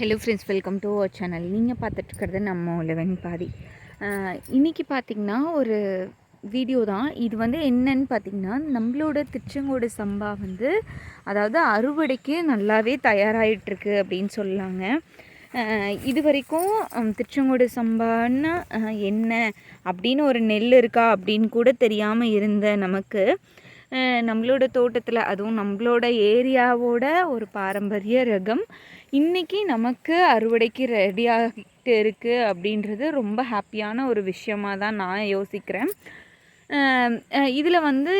Hello friends welcome to our channel நீங்கள் பார்த்துட்ருக்கிறது நம்ம லெவன் பாதி. இன்றைக்கி பார்த்திங்கன்னா ஒரு வீடியோ தான். இது வந்து என்னன்னு பார்த்திங்கன்னா நம்மளோட திருச்செங்கோடு சம்பா வந்து அதாவது அறுவடைக்கு நல்லாவே தயாராகிட்டுருக்கு அப்படின்னு சொல்லாங்க. இது வரைக்கும் திருச்செங்கோடு சம்பான்னா என்ன அப்படின்னு ஒரு நெல் இருக்கா அப்படின்னு கூட தெரியாமல் இருந்த நமக்கு நம்மளோட தோட்டத்தில் அதுவும் நம்மளோட ஏரியாவோட ஒரு பாரம்பரிய ரகம். இன்றைக்கி நமக்கு அறுவடைக்கு ரெடியாகிட்டு இருக்குது அப்படின்றது ரொம்ப ஹாப்பியான ஒரு விஷயமாக தான் நான் யோசிக்கிறேன். இதில் வந்து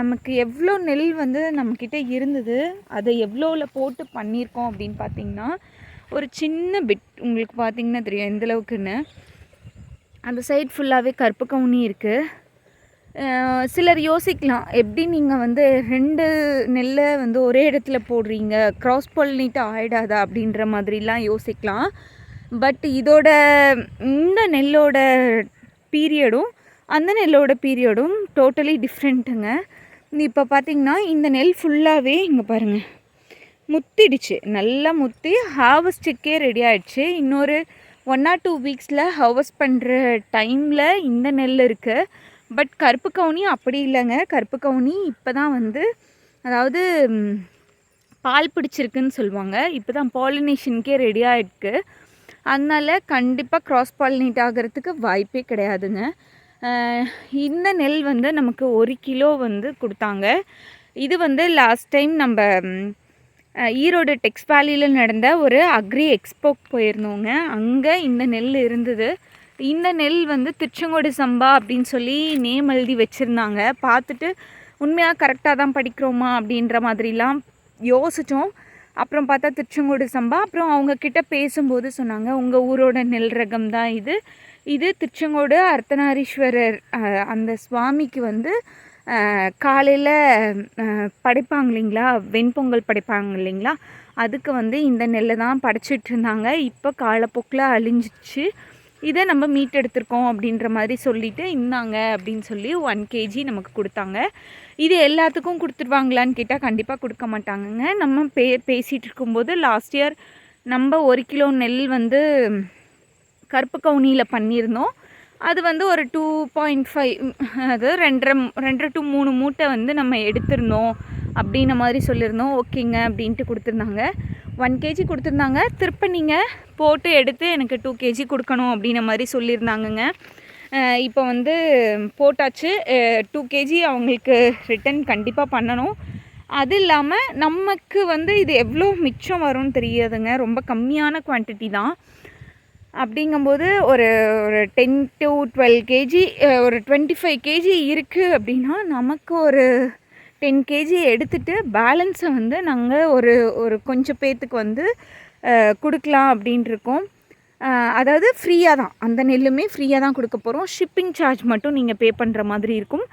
நமக்கு எவ்வளோ நெல் வந்து நம்மக்கிட்ட இருந்தது அதை எவ்வளோவில் போட்டு பண்ணியிருக்கோம் அப்படின்னு பார்த்திங்கன்னா ஒரு சின்ன பிட் உங்களுக்கு பார்த்திங்கன்னா தெரியும் எந்தளவுக்குன்னு அந்த சைட் ஃபுல்லாகவே கருப்பு கவுனி இருக்குது சிலர் யோசிக்கலாம். எப்படி நீங்கள் வந்து ரெண்டு நெல்லை வந்து ஒரே இடத்துல போடுறீங்க? க்ராஸ் பாலினேட் ஆகிடாதா அப்படின்ற மாதிரிலாம் யோசிக்கலாம். பட் இதோட இந்த நெல்லோட பீரியடும் அந்த நெல்லோட பீரியடும் டோட்டலி டிஃப்ரெண்ட்டுங்க இப்போ பார்த்திங்கன்னா இந்த நெல் ஃபுல்லாகவே இங்கே பாருங்கள் முத்திடுச்சு. நல்லா முத்தி ஹார்வஸ்ட்டுக்கே ரெடி ஆகிடுச்சு இன்னொரு ஒன் ஆர் டூ வீக்ஸில் ஹார்வஸ்ட் பண்ணுற டைமில் இந்த நெல் இருக்குது பட் கருப்பு கவுனி அப்படி இல்லைங்க. கருப்பு கவுனி இப்போ தான் வந்து அதாவது பால் பிடிச்சிருக்குன்னு சொல்லுவாங்க. இப்போ தான் பாலினேஷனுக்கே ரெடி ஆகிருக்கு அதனால் கண்டிப்பாக க்ராஸ் பாலினேட் ஆகிறதுக்கு வாய்ப்பே கிடையாதுங்க. இந்த நெல் வந்து நமக்கு ஒரு கிலோ வந்து கொடுத்தாங்க. இது வந்து லாஸ்ட் டைம் நம்ம ஈரோடு டெக்ஸ் வேலியில் நடந்த ஒரு அக்ரி எக்ஸ்போக் போயிருந்தோங்க. அங்கே இந்த நெல் இருந்தது. இந்த நெல் வந்து திருச்செங்கோடு சம்பா அப்படின்னு சொல்லி நேம் எழுதி வச்சுருந்தாங்க. பார்த்துட்டு உண்மையாக கரெக்டாக தான் படிக்கிறோமா அப்படின்ற மாதிரிலாம் யோசித்தோம் அப்புறம் பார்த்தா திருச்செங்கோடு சம்பா. அப்புறம் அவங்கக்கிட்ட பேசும்போது சொன்னாங்க உங்கள் ஊரோட நெல் ரகம் தான் இது. இது திருச்செங்கோடு அர்த்தநாரீஸ்வரர் அந்த சுவாமிக்கு வந்து காலையில் படைப்பாங்க இல்லைங்களா? வெண்பொங்கல் படைப்பாங்க இல்லைங்களா? அதுக்கு வந்து இந்த நெல்லை தான் படைச்சிட்டு இருந்தாங்க. இப்போ காலப்போக்கில் அழிஞ்சிச்சு. இதை நம்ம மீட் எடுத்திருக்கோம் அப்படின்ற மாதிரி சொல்லிவிட்டு இந்தாங்க அப்படின்னு சொல்லி ஒன் கேஜி நமக்கு கொடுத்தாங்க. இது எல்லாத்துக்கும் கொடுத்துருவாங்களான்னு கேட்டால் கண்டிப்பாக கொடுக்க மாட்டாங்கங்க. நம்ம பே பேசிகிட்டு இருக்கும்போது லாஸ்ட் இயர் நம்ம ஒரு கிலோ நெல் வந்து கருப்பு கவுனியில் பண்ணியிருந்தோம். அது வந்து ஒரு டூ பாயிண்ட் ஃபைவ் அது ரெண்டரை ரெண்டரை டு மூணு மூட்டை வந்து நம்ம எடுத்திருந்தோம் அப்படின்ன மாதிரி சொல்லியிருந்தோம். ஓகேங்க அப்படின்ட்டு கொடுத்துருந்தாங்க. ஒன் கேஜி கொடுத்துருந்தாங்க. திருப்ப நீங்கள் போட்டு எடுத்து எனக்கு டூ கேஜி கொடுக்கணும் அப்படின்ன மாதிரி சொல்லியிருந்தாங்கங்க. இப்போ வந்து போட்டாச்சு. டூ கேஜி அவங்களுக்கு ரிட்டன் கண்டிப்பாக பண்ணணும். அது இல்லாமல் நமக்கு வந்து இது எவ்வளோ மிச்சம் வரும்னு தெரியாதுங்க. ரொம்ப கம்மியான குவான்டிட்டி தான். அப்படிங்கும்போது ஒரு ஒரு டென் டு டுவெல் கேஜி ஒரு டுவெண்ட்டி ஃபைவ் கேஜி இருக்குது அப்படின்னா நமக்கு ஒரு டென் கேஜி எடுத்துகிட்டு பேலன்ஸை வந்து நாங்கள் ஒரு ஒரு கொஞ்சம் பேர்த்துக்கு வந்து கொடுக்கலாம் அப்படின்ட்டுருக்கோம் அதாவது ஃப்ரீயாக தான். அந்த நெல்லுமே ஃப்ரீயாக தான் கொடுக்க போகிறோம் ஷிப்பிங் சார்ஜ் மட்டும் நீங்கள் பே பண்ணுற மாதிரி இருக்கும்.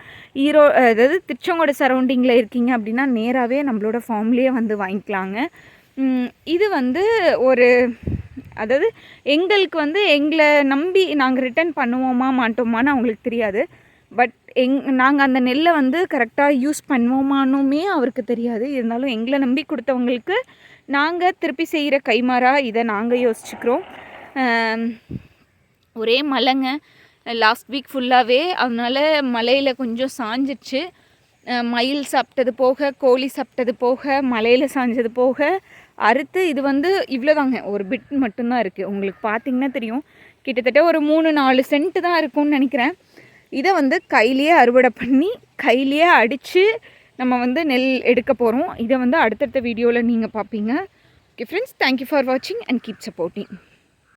ஈரோ அதாவது திருச்செங்கோடு சரௌண்டிங்கில் இருக்கீங்க அப்படின்னா நேராகவே நம்மளோட ஃபார்ம்லேயே வந்து வாங்கிக்கலாங்க. இது வந்து ஒரு அதாவது எங்களுக்கு வந்து எங்களை நம்பி நாங்கள் ரிட்டர்ன் பண்ணுவோமா மாட்டோமான்னு அவங்களுக்கு தெரியாது. பட் எங் நாங்கள் அந்த நெல்லை வந்து கரெக்டாக யூஸ் பண்ணுவோமானுமே அவருக்கு தெரியாது. இருந்தாலும் எங்களை நம்பி கொடுத்தவங்களுக்கு நாங்கள் திருப்பி செய்கிற கைமாறாக இதை நாங்கள் யோசிச்சுக்கிறோம். ஒரே மழைங்க. லாஸ்ட் வீக் ஃபுல்லாகவே அதனால் மலையில் கொஞ்சம் சாஞ்சிச்சு மயில் சாப்பிட்டது போக கோழி சாப்பிட்டது போக மலையில் சாஞ்சது போக அறுத்து இது வந்து இவ்வளோதாங்க. ஒரு பிட் மட்டும்தான் இருக்குது உங்களுக்கு பார்த்திங்கன்னா தெரியும். கிட்டத்தட்ட ஒரு மூணு நாலு சென்ட்டு தான் இருக்கும்னு நினைக்கிறேன். இதை வந்து கையிலேயே அறுவடை பண்ணி கையிலேயே அடித்து நம்ம வந்து நெல் எடுக்க போகிறோம் இதை வந்து அடுத்தடுத்த வீடியோவில் நீங்கள் பார்ப்பீங்க. Okay friends thank you for வாட்சிங் அண்ட் கீப் சப்போர்ட்டிங்